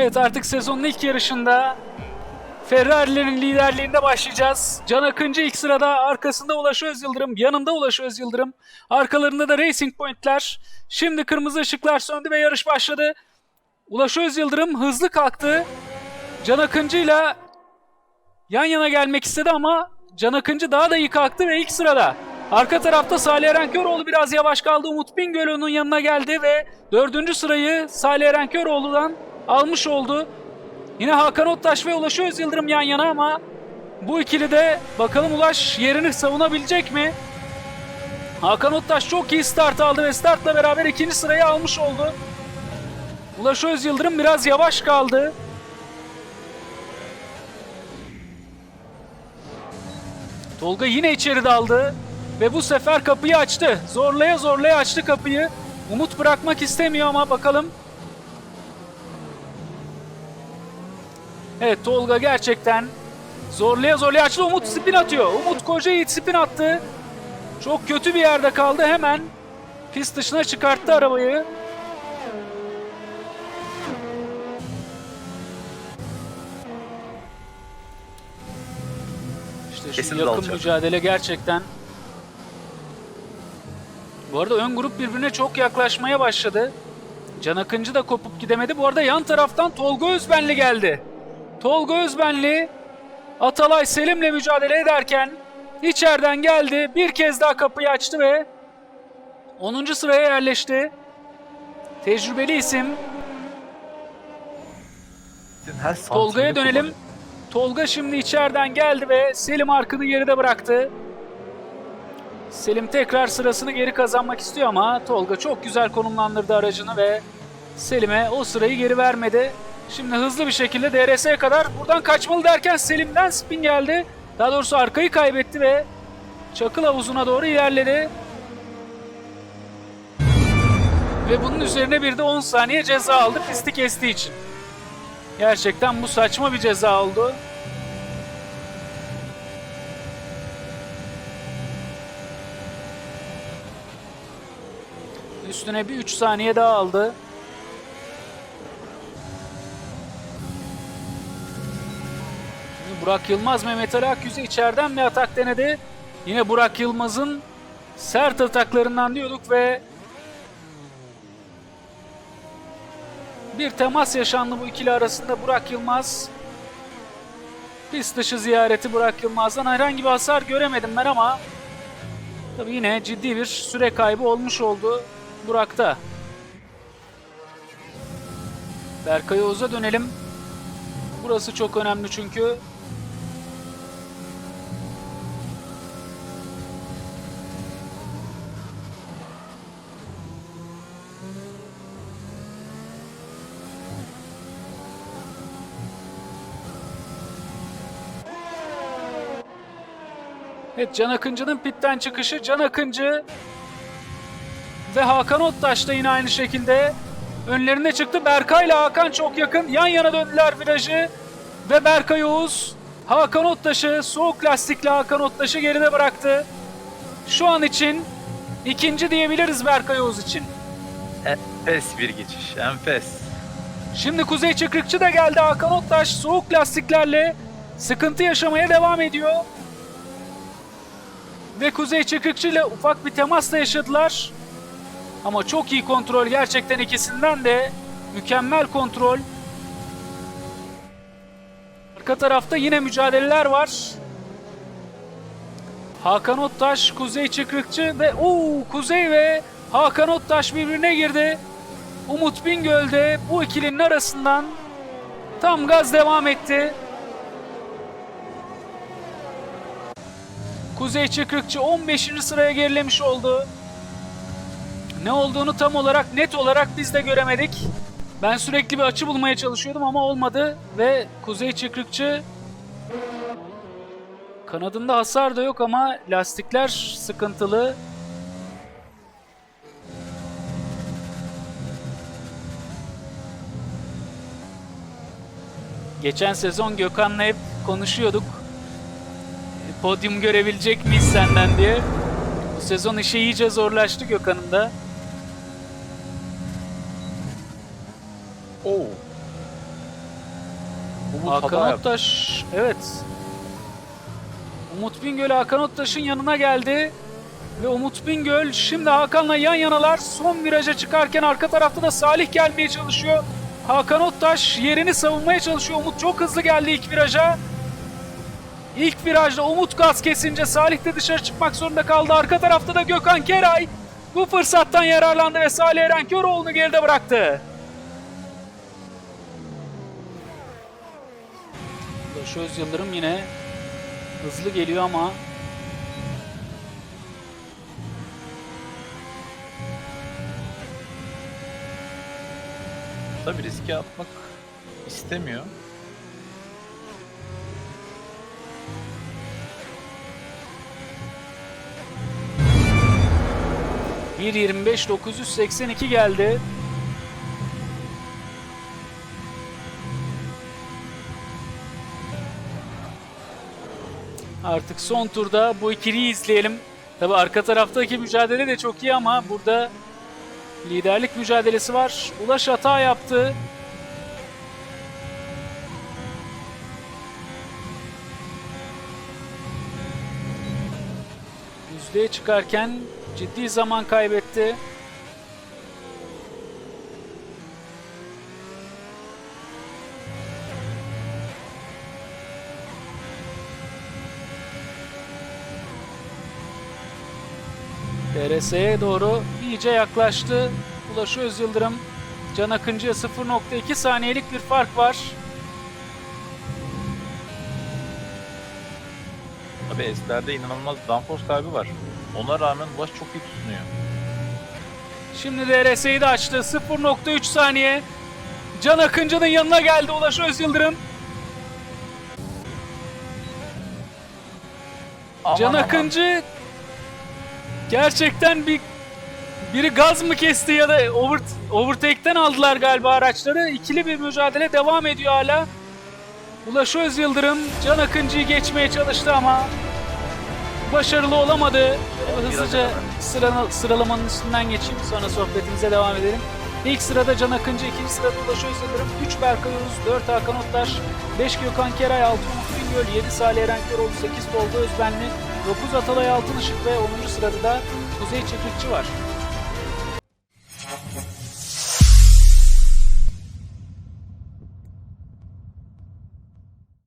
Evet artık sezonun ilk yarışında Ferrari'lerin liderliğinde başlayacağız. Can Akıncı ilk sırada, arkasında Ulaş Özyıldırım, yanında Ulaş Özyıldırım. Arkalarında da Racing Point'ler. Şimdi kırmızı ışıklar söndü ve yarış başladı. Ulaş Özyıldırım hızlı kalktı. Can Akıncı'yla yan yana gelmek istedi ama Can Akıncı daha da iyi kalktı ve ilk sırada. Arka tarafta Salih Erenköroğlu biraz yavaş kaldı. Umut Bingöl onun yanına geldi ve dördüncü sırayı Salih Erenköroğlu'dan almış oldu. Yine Hakan Ottaş ve Ulaş Özyıldırım yan yana ama bu ikili de bakalım Ulaş yerini savunabilecek mi? Hakan Ottaş çok iyi start aldı ve startla beraber ikinci sırayı almış oldu. Ulaş Özyıldırım biraz yavaş kaldı. Tolga yine içeri daldı ve bu sefer kapıyı açtı. Zorlaya zorlaya açtı kapıyı. Umut bırakmak istemiyor ama bakalım. Evet Tolga gerçekten zorlaya zorlaya açtı. Umut spin atıyor. Umut koca yiğit spin attı. Çok kötü bir yerde kaldı. Hemen pist dışına çıkarttı arabayı. İşte Kesin yakın dalacak. mücadele gerçekten. Bu arada ön grup birbirine çok yaklaşmaya başladı. Can Akıncı da kopup gidemedi. Bu arada yan taraftan Tolga Özbenli geldi. Tolga Özbenli Atalay Selim'le mücadele ederken içeriden geldi. Bir kez daha kapıyı açtı ve 10. sıraya yerleşti. Tecrübeli isim. Tolga'ya dönelim. kullanıyor. Tolga şimdi içeriden geldi ve Selim arkını geride bıraktı. Selim tekrar sırasını geri kazanmak istiyor ama Tolga çok güzel konumlandırdı aracını ve Selim'e o sırayı geri vermedi. Şimdi hızlı bir şekilde DRS'ye kadar buradan kaçmalı derken Selim'den spin geldi. Daha doğrusu arkayı kaybetti ve çakıl havuzuna doğru ilerledi. Ve bunun üzerine bir de 10 saniye ceza aldı pisti kestiği için. Gerçekten bu saçma bir ceza oldu. Üstüne bir 3 saniye daha aldı. Burak Yılmaz Mehmet Ali Akyüz'e içeriden bir atak denedi. Yine Burak Yılmaz'ın sert ataklarından diyorduk ve Bir temas yaşandı bu ikili arasında Burak Yılmaz. Pist dışı ziyareti Burak Yılmaz'dan herhangi bir hasar göremedim ben ama tabii yine ciddi bir süre kaybı olmuş oldu Burak'ta. Berkay Oğuz'a dönelim. Burası çok önemli çünkü. Evet Can Akıncı'nın pitten çıkışı. Can Akıncı ve Hakan Ottaş da yine aynı şekilde önlerine çıktı. Berkay ile Hakan çok yakın. Yan yana döndüler virajı. Ve Berkay Oğuz Hakan Ottaş'ı soğuk lastikli Hakan Ottaş'ı geride bıraktı. Şu an için ikinci diyebiliriz Berkay Oğuz için. Enfes bir geçiş. Enfes. Şimdi Kuzey Çıkrıkçı da geldi. Hakan Ottaş soğuk lastiklerle sıkıntı yaşamaya devam ediyor. Ve Kuzey Çıkrıkçı ile ufak bir temas da yaşadılar. Ama çok iyi kontrol gerçekten ikisinden de mükemmel kontrol. Arka tarafta yine mücadeleler var. Hakan Ottaş, Kuzey Çıkrıkçı ve ooo Kuzey ve Hakan Ottaş birbirine girdi. Umut Bingöl de bu ikilinin arasından tam gaz devam etti. Kuzey Çıkrıkçı 15. sıraya gerilemiş oldu. Ne olduğunu tam olarak net olarak biz de göremedik. Ben sürekli bir açı bulmaya çalışıyordum ama olmadı ve Kuzey Çıkrıkçı kanadında hasar da yok ama lastikler sıkıntılı. Geçen sezon Gökhan'la hep konuşuyorduk. Podyum görebilecek miyiz senden diye. Bu sezon işi iyice zorlaştı Gökhan'ın da. Oo. Umut Hakan. Ottaş, evet. Umut Bingöl Hakan Ottaş'ın yanına geldi. Ve Umut Bingöl şimdi Hakan'la yan yanalar. Son viraja çıkarken arka tarafta da Salih gelmeye çalışıyor. Hakan Ottaş yerini savunmaya çalışıyor. Umut çok hızlı geldi ilk viraja. İlk virajda Umut gaz kesince Salih de dışarı çıkmak zorunda kaldı. Arka tarafta da Gökhan Keray bu fırsattan yararlandı ve Salih Erenköroğlu'nu geride bıraktı. Ulaş Öz Yıldırım yine hızlı geliyor ama Tabii riske atmak istemiyor. 1.25 982 geldi. Artık son turda bu ikiliyi izleyelim. Tabi arka taraftaki mücadele de çok iyi ama burada liderlik mücadelesi var. Ulaş hata yaptı. Yüzdeye çıkarken ciddi zaman kaybetti. DRS'ye doğru iyice yaklaştı. Ulaş Öz Yıldırım Can Akıncı'ya 0.2 saniyelik bir fark var. Tabii Esler'de inanılmaz downforce kaybı var. Ona rağmen Ulaş çok iyi tutunuyor. Şimdi DRS'yi de açtı. 0.3 saniye. Can Akıncı'nın yanına geldi Ulaş Öz Yıldırım. Aman Can aman. Akıncı gerçekten bir biri gaz mı kesti ya da over, overtake'ten aldılar galiba araçları. İkili bir mücadele devam ediyor hala. Ulaş Öz Yıldırım Can Akıncı'yı geçmeye çalıştı ama başarılı olamadı. Hızlıca sıra, sıralamanın üstünden geçeyim sonra sohbetimize devam edelim. İlk sırada Can Akıncı, ikinci sırada Ulaş Öz Yıldırım, 3 Berkay Oğuz, 4 Hakan Ottaş, 5 Gökhan Keray, 6 Umut Bingöl, 7 Salih Erenköroğlu, 8 Tolga Özbenli, 9 Atalay Altınışık ve 10. sırada da Kuzey Çekikçi var.